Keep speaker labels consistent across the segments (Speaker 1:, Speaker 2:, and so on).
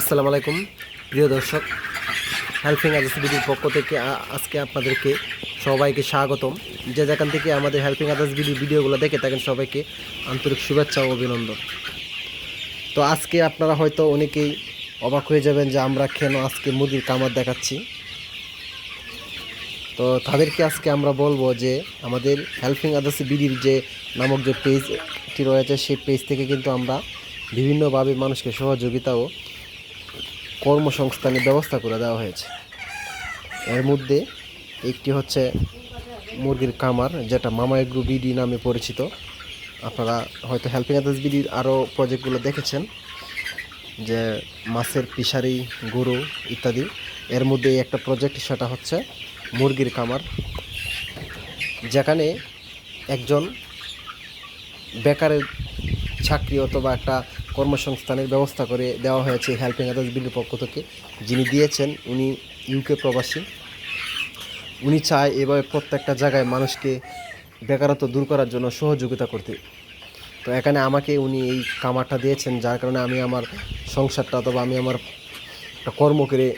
Speaker 1: আসসালামু আলাইকুম। প্রিয় দর্শক হেল্পিং আদার্স বিডির পক্ষ থেকে আজকে আপনাদেরকে সবাইকে স্বাগতম। যে যেখান থেকে আমাদের হেল্পিং আদার্স বিডির ভিডিওগুলো দেখে থাকেন, সবাইকে আন্তরিক শুভেচ্ছা ও অভিনন্দন। তো আজকে আপনারা হয়তো অনেকেই অবাক হয়ে যাবেন যে আমরা কেন আজকে মুরগির কামার দেখাচ্ছি। তো তাদেরকে আজকে আমরা বলব যে আমাদের হেল্পিং আদার্স বিডির যে নামক যে পেজটি রয়েছে, সেই পেজ থেকে কিন্তু আমরা বিভিন্নভাবে মানুষকে সহযোগিতা ও কর্মসংস্থানের ব্যবস্থা করে দেওয়া হয়েছে। এর মধ্যে একটি হচ্ছে মুরগির কামার যেটা মামা এগ্রু বিডি নামে পরিচিত। আপনারা হয়তো হেল্পিং আদার্স বিডির আরও প্রজেক্টগুলো দেখেছেন, যে মাছের পিসারি গরু ইত্যাদি। এর মধ্যে একটা প্রজেক্ট, সেটা হচ্ছে মুরগির কামার যেখানে একজন বেকারের চাকরি অথবা একটা কর্মসংস্থানের ব্যবস্থা করে দেওয়া হয়েছে হেল্পিং আদার্স বিলের পক্ষ থেকে। যিনি দিয়েছেন, উনি ইউকে প্রবাসী। উনি চায় এভাবে প্রত্যেকটা জায়গায় মানুষকে বেকারত্ব দূর করার জন্য সহযোগিতা করতে। তো এখানে আমাকে উনি এই কামারটা দিয়েছেন, যার কারণে আমি আমার সংসারটা অথবা আমি আমার একটা কর্ম করে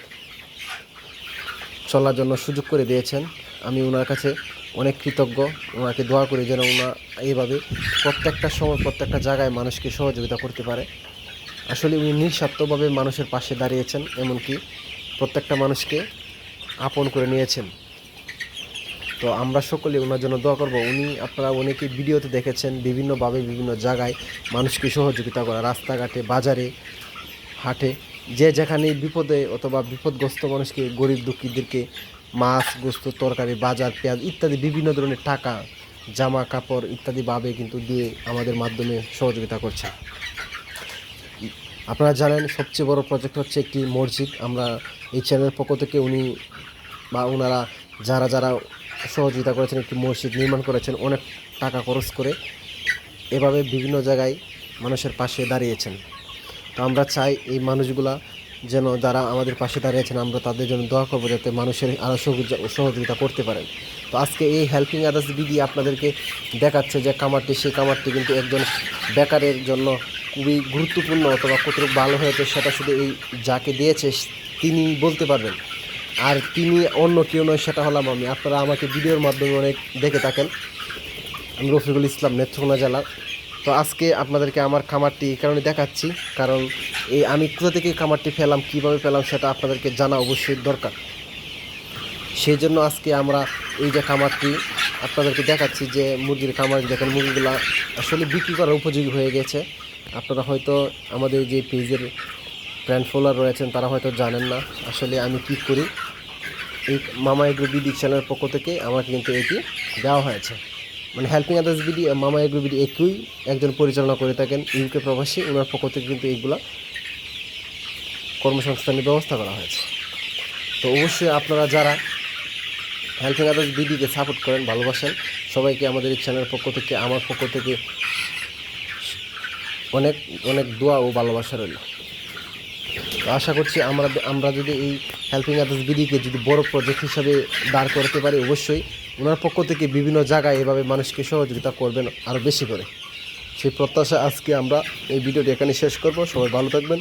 Speaker 1: চলার জন্য সুযোগ করে দিয়েছেন। আমি ওনার কাছে অনেক কৃতজ্ঞ। ওনাকে দোয়া করি যেন ওনা এইভাবে প্রত্যেকটা সময় প্রত্যেকটা জায়গায় মানুষকে সহযোগিতা করতে পারে। আসলে উনি নিঃস্বার্থভাবে মানুষের পাশে দাঁড়িয়েছেন, এমনকি প্রত্যেকটা মানুষকে আপন করে নিয়েছেন। তো আমরা সকলে ওনার জন্য দোয়া করব। উনি আপনারা অনেকে ভিডিওতে দেখেছেন, বিভিন্নভাবে বিভিন্ন জায়গায় মানুষকে সহযোগিতা করা, রাস্তাঘাটে, বাজারে, হাটে, যে যেখানে বিপদে অথবা বিপদগ্রস্ত মানুষকে, গরিব দুঃখীদেরকে মাছ, গোস্ত, তরকারি, বাজার, পেঁয়াজ ইত্যাদি বিভিন্ন ধরনের টাকা, জামা, কাপড় ইত্যাদি ভাবে কিন্তু দিয়ে আমাদের মাধ্যমে সহযোগিতা করছে। আপনারা জানেন, সবচেয়ে বড় প্রজেক্ট হচ্ছে একটি মসজিদ। আমরা এই চ্যানেলের পক্ষ থেকে উনি বা ওনারা যারা যারা সহযোগিতা করেছেন একটি মসজিদ নির্মাণ করেছেন, অনেক টাকা খরচ করে এভাবে বিভিন্ন জায়গায় মানুষের পাশে দাঁড়িয়েছেন। তো আমরা চাই এই মানুষগুলা যেন যারা আমাদের পাশে দাঁড়িয়েছেন আমরা তাদের জন্য দোয়া করব যাতে মানুষের আরও সহযোগিতা করতে পারেন। তো আজকে এই হেল্পিং আদার্স বিধি আপনাদেরকে দেখাচ্ছে যে কামারটি সেই কামারটি কিন্তু একজন বেকারের জন্য খুবই গুরুত্বপূর্ণ অথবা কতটুকু ভালো হয়েছে সেটা শুধু এই যাকে দিয়েছে, তিনি বলতে পারবেন। আর তিনি অন্য কেউ নয়, সেটা হলাম আমি। আপনারা আমাকে ভিডিওর মাধ্যমে অনেক দেখে থাকেন। আমি রফিকুল ইসলাম, নেত্রকোনা জেলার। তো আজকে আপনাদেরকে আমার খামারটি এই কারণে দেখাচ্ছি, কারণ এই আমি কোথা থেকে খামারটি পেলাম, কীভাবে পেলাম সেটা আপনাদেরকে জানা অবশ্যই দরকার। সেই জন্য আজকে আমরা এই যে খামারটি আপনাদেরকে দেখাচ্ছি যে মুরগির খামার, দেখেন মুরগিগুলো আসলে বিক্রি করার উপযোগী হয়ে গেছে। আপনারা হয়তো আমাদের যে পেজের ব্র্যান্ড ফলোয়ার রয়েছেন, তারা হয়তো জানেন না আসলে আমি কী করি। এই মামা এগ্রো বিডি চ্যানেলের পক্ষ থেকে আমাকে কিন্তু এটি দেওয়া হয়েছে। মানে helping others BD, Mama agro BD একই একজন পরিচালনা করে থাকেন ইউকে প্রবাসী ওনার পক্ষ থেকে কিন্তু এইগুলা কর্মসংস্থানের ব্যবস্থা করা হয়েছে। তো অবশ্যই আপনারা যারা হেল্পিং আদার্স বিডিকে সাপোর্ট করেন, ভালোবাসেন, সবাইকে আমাদের এই চ্যানেলের পক্ষ থেকে, আমার পক্ষ থেকে অনেক অনেক দোয়া ও ভালোবাসা রইল। তো আশা করছি আমরা আমরা যদি এই হেল্পিং আদার্স বিডিকে যদি বড় প্রজেক্ট হিসাবে দাঁড় করতে পারি, অবশ্যই ওনার পক্ষ থেকে বিভিন্ন জায়গায় এভাবে মানুষকে সহযোগিতা করবেন আরও বেশি করে। সেই প্রত্যাশা আজকে আমরা এই ভিডিওটি এখানে শেষ করব। সবাই ভালো থাকবেন।